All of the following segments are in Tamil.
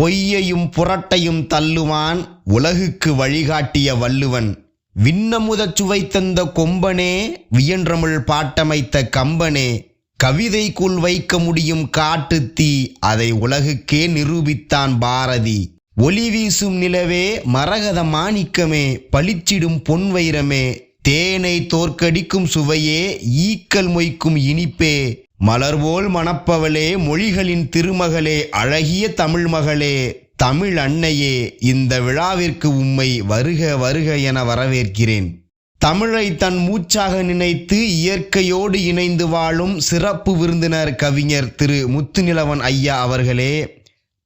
பொய்யையும் புரட்டையும் தள்ளுவான் உலகுக்கு வழிகாட்டிய வள்ளுவன். விண்ணமுதச் சுவை தந்த கொம்பனே வியன்றமிழ் பாட்டமைத்த கம்பனே. கவிதைக்குள் வைக்க முடியும் காட்டுத்தீ அதை உலகுக்கே நிரூபித்தான் பாரதி. ஒளி வீசும் நிலவே மரகத மாணிக்கமே பளிச்சிடும் பொன் வைரமே. தேனை தோற்கடிக்கும் சுவையே ஈக்கல் மொய்க்கும் இனிப்பே. மலர்போல் மணப்பவளே மொழிகளின் திருமகளே அழகிய தமிழ் மகளே தமிழ் அன்னையே இந்த விழாவிற்கு உம்மை வருக வருக என வரவேற்கிறேன். தமிழை தன் மூச்சாக நினைத்து இயற்கையோடு இணைந்து வாழும் சிறப்பு விருந்தினர் கவிஞர் திரு முத்துநிலவன் ஐயா அவர்களே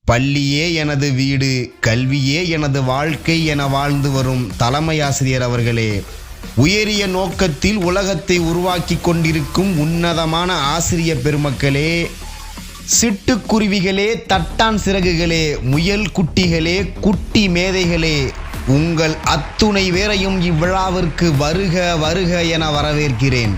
பள்ளியே எனது வீடு கல்வியே எனது வாழ்க்கை என வாழ்ந்து வரும் தலைமை ஆசிரியர் அவர்களே உயரிய நோக்கத்தில் உலகத்தை உருவாக்கி கொண்டிருக்கும் உன்னதமான ஆசிரிய பெருமக்களே சிட்டுக்குருவிகளே தட்டான் சிறகுகளே முயல் குட்டிகளே குட்டி மேதைகளே உங்கள் அத்துணை வேரையும் இவ்விழாவிற்கு வருக வருக என வரவேற்கிறேன்.